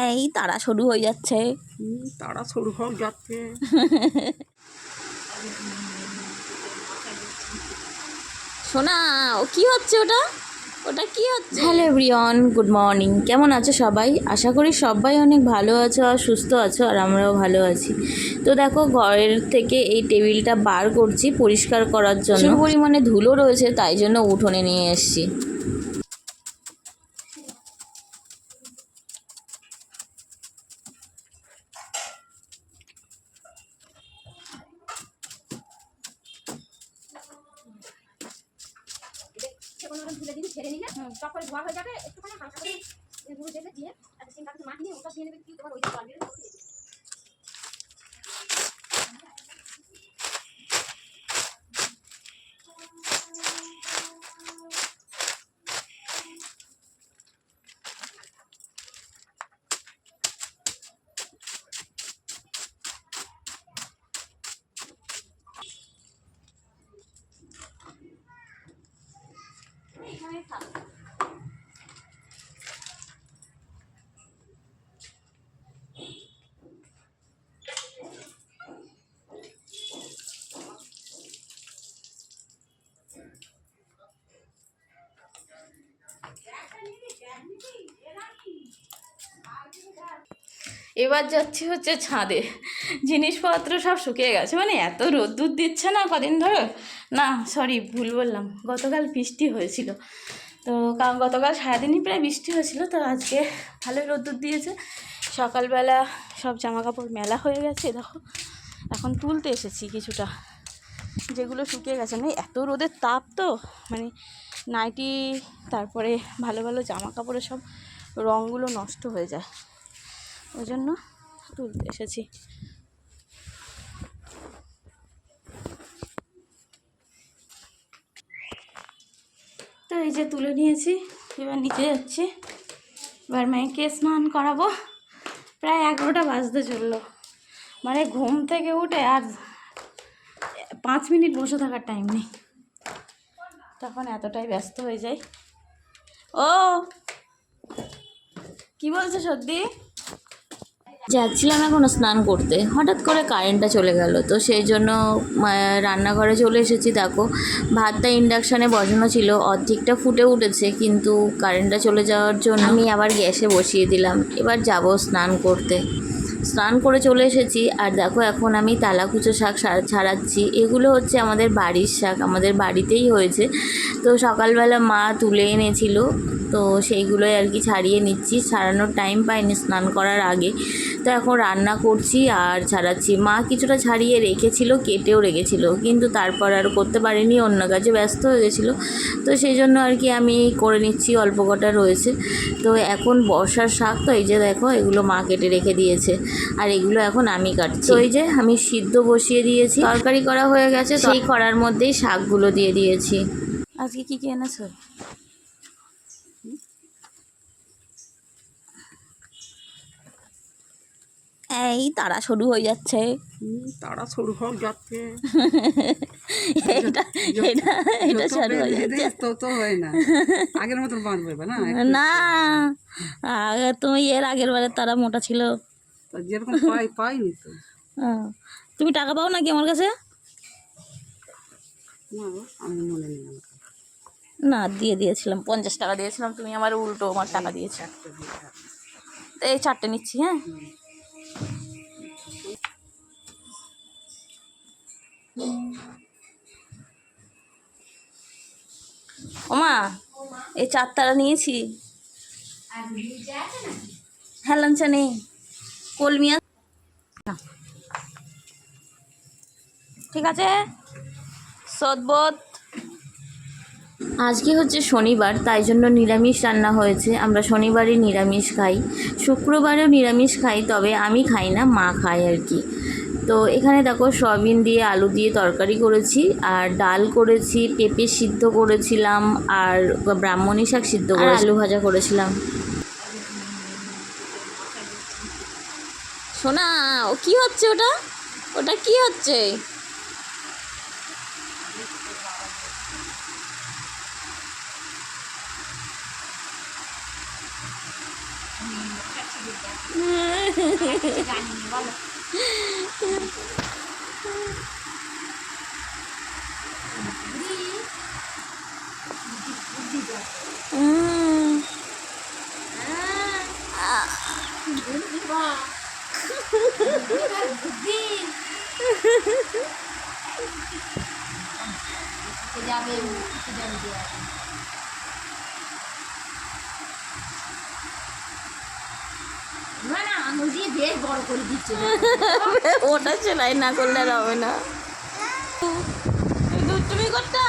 এই তারা শুরু হয়ে যাচ্ছে। তারা শুরু হোক যাচ্ছে। শোনা ও কি হচ্ছে ওটা? ওটা কি হচ্ছে? Hello everyone good morning. কেমন আছো সবাই? আশা করি সবাই অনেক ভালো আছো আর সুস্থ আছো আর আমরাও ভালো আছি। তো দেখো ঘরের থেকে এই টেবিলটা বার করছি পরিষ্কার করার জন্য। পরিমাণে ধুলো রয়েছে তাই জন্য উঠোনে নিয়ে এসেছি। কোনো রকম তুলে দিবি ছেড়ে নিলে তারপরে ধোয়া হয়ে যাবে একটুখানি হালকা করে গুঁড়ো দেবে দিয়ে আর সিমটাকে মাটি নিয়ে ওটা দিয়ে নেবে কি তোমার ওই জল দিয়ে দেবে, এবার যাচ্ছি হচ্ছে ছাদে। জিনিসপত্র সব শুকিয়ে গেছে। মানে এত রোদ্দুর দিচ্ছে না কদিন ধরে? না সরি ভুল বললাম। গতকাল বৃষ্টি হয়েছিল। তো কারণ গতকাল সারাদিনই প্রায় বৃষ্টি হয়েছিল, তো আজকে ভালোই রোদ্দুর দিয়েছে। সকালবেলা সব জামা কাপড় মেলা হয়ে গেছে, দেখো। এখন তুলতে এসেছি কিছুটা। যেগুলো শুকিয়ে গেছে। মানে এত রোদের তাপ তো? মানে নাইটি, তারপরে ভালো ভালো জামা কাপড়ের সব রঙগুলো নষ্ট হয়ে যায়। ওই জন্য তুলতে এসেছি। তো এই যে তুলে নিয়েছি, এবার নিচে যাচ্ছি। এবার মেয়েকে স্নান করাবো। প্রায় এগারোটা বাজতে চলল। মানে ঘুম থেকে উঠে আর পাঁচ মিনিট বসে থাকার টাইম নেই। তখন এতটাই ব্যস্ত হয়ে যাই। ও! কি বলছো সত্যি যাচ্ছিলাম এখন স্নান করতে। হঠাৎ করে কারেন্টটা চলে গেল। তো সেই জন্য রান্নাঘরে চলে এসেছি, দেখো। ভাতটা ইন্ডাকশানে বসানো ছিল, অর্ধেকটা ফুটে উঠেছে, কিন্তু কারেন্টটা চলে যাওয়ার জন্য আমি আবার গ্যাসে বসিয়ে দিলাম। এবার যাব স্নান করতে। স্নান করে চলে এসেছি। আর দেখো এখন আমি তালাকুচো শাক ছাড়াচ্ছি। এগুলো হচ্ছে আমাদের বাড়ির শাক, আমাদের বাড়িতেই হয়েছে। তো সকালবেলা মা তুলে এনেছিল। তো সেইগুলোই আর কি ছাড়িয়ে নিচ্ছি। ছাড়ানোর টাইম পাইনি স্নান করার আগে। তো এখন রান্না করছি আর ছাড়াচ্ছি। মা কিছুটা ছাড়িয়ে রেখেছিল, কেটেও রেখেছিল। কিন্তু তারপর আর করতে পারিনি, অন্য কাজে ব্যস্ত হয়ে গেছিল। তো সেই জন্য আর কি আমি করে নিচ্ছি, অল্প কটা রয়েছে। তো এখন বর্ষার শাক, তো এই যে দেখো এগুলো মা কেটে রেখে দিয়েছে। আর এগুলো এখন আমি কাটছি। তো এই যে আমি সিদ্ধ বসিয়ে দিয়েছি। তরকারি করা হয়ে গেছে সেই করার মধ্যেই শাকগুলো দিয়ে দিয়েছি। আজকে কি কি এনেছো? এই তারা শুরু হয়ে যাচ্ছে। তারা শুরু হোক যাচ্ছে। এটা এটা হয়ে যাচ্ছে। হয় না। আগের মতন বাঁধবে না না আগে তুমি এর আগের বারে তারা মোটা ছিল। যেরকম পাই পাইনি তো। তুমি টাকা পাও নাকি আমার কাছে? না আমি মনে নেই না দিয়ে দিয়েছিলাম পঞ্চাশ টাকা দিয়েছিলাম তুমি আমার উল্টো আমার টাকা দিয়েছ। এই চারটে নিচ্ছি হ্যাঁ? ওমা এই চার তারা নিয়েছি। হ্যাঁ লাঞ্চা নেই কলমি ঠিক আছে? সদবোধ। আজকে হচ্ছে শনিবার তাই জন্য নিরামিষ রান্না হয়েছে। আমরা শনিবারে নিরামিষ খাই। শুক্রবারেও নিরামিষ খাই তবে আমি খাই না মা খায় আর কি। তো এখানে দেখো সয়াবিন দিয়ে আলু দিয়ে তরকারি করেছি আর ডাল করেছি পেঁপে সিদ্ধ করেছিলাম আর ব্রাহ্মণী শাক সিদ্ধ করে আলু ভাজা করেছিলাম। শোনা ও কি হচ্ছে ওটা? ওটা কি হচ্ছে? জানি বলো যাবে না না দিয়ে বেশ বড় করে দিচ্ছে। ওটা সেলাই না করলে আর হবে না। তুমি দুষ্টুমি করতো?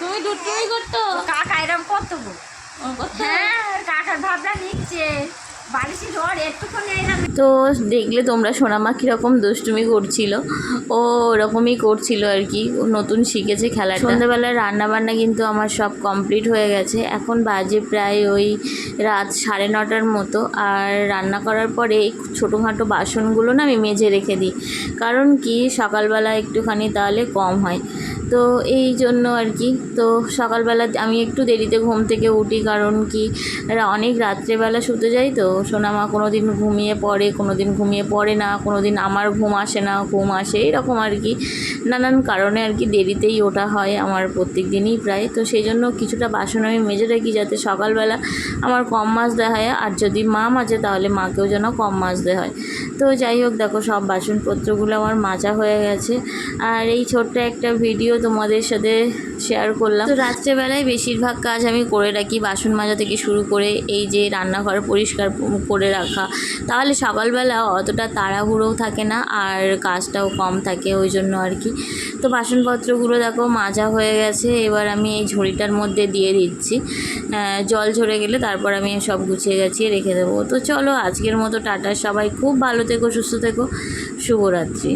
তুমি দুষ্টুমি করতো? কাকা এরকম করতো? হ্যাঁ কাকার ভাবনা নিচ্ছে। তো দেখলে তোমরা সোনামা কীরকম দুষ্টুমি করছিল। ও ওরকমই করছিল আর কি। ও নতুন শিখেছে খেলা সন্ধ্যাবেলায় রান্না বান্না কিন্তু আমার সব কমপ্লিট হয়ে গেছে। এখন বাজে প্রায় ওই রাত সাড়ে নটার মতো। আর রান্না করার পরে এই ছোটোখাটো বাসনগুলো না আমি মেজে রেখে দিই। কারণ কি? সকালবেলা একটুখানি তাহলে কম হয়। তো এই জন্য আর কি। তো সকালবেলা আমি একটু দেরিতে ঘুম থেকে উঠি কারণ কি অনেক রাত্রেবেলা শুতে যাই তো। সোনামা কোনো দিন ঘুমিয়ে পড়ে কোনো দিন ঘুমিয়ে পড়ে না কোনো দিন আমার ঘুম আসে না, ঘুম আসে, এরকম আর কি। নানান কারণে আর কি দেরিতেই ওঠা হয় আমার প্রত্যেক দিনই প্রায়। তো সেই জন্য কিছুটা বাসন আমি মেজে রাখি যাতে সকালবেলা আমার কম মাজতে হয়। আর যদি মা মাজে তাহলে মাকেও যেন কম মাজতে হয়। তো যাই হোক, দেখো সব বাসনপত্রগুলো আমার মাজা হয়ে গেছে। আর এই ছোট্ট একটা ভিডিও তোমাদের সাথে শেয়ার করলাম। তো রাত্রেবেলায় বেশিরভাগ কাজ আমি করে রাখি, বাসন মাজা থেকে শুরু করে এই যে রান্নাঘর পরিষ্কার করে রাখা। তাহলে সকালবেলা অতটা তাড়াহুড়োও থাকে না আর কাজটাও কম থাকে ওই জন্য আর কি। তো বাসনপত্রগুলো দেখো মাজা হয়ে গেছে, এবার আমি এই ঝুড়িটার মধ্যে দিয়ে দিচ্ছি। জল ঝরে গেলে তারপর আমি সব গুছিয়ে গাছিয়ে রেখে দেবো। তো চলো আজকের মতো টাটা, সবাই খুব ভালো থেকো, সুস্থ থেকো, শুভরাত্রি।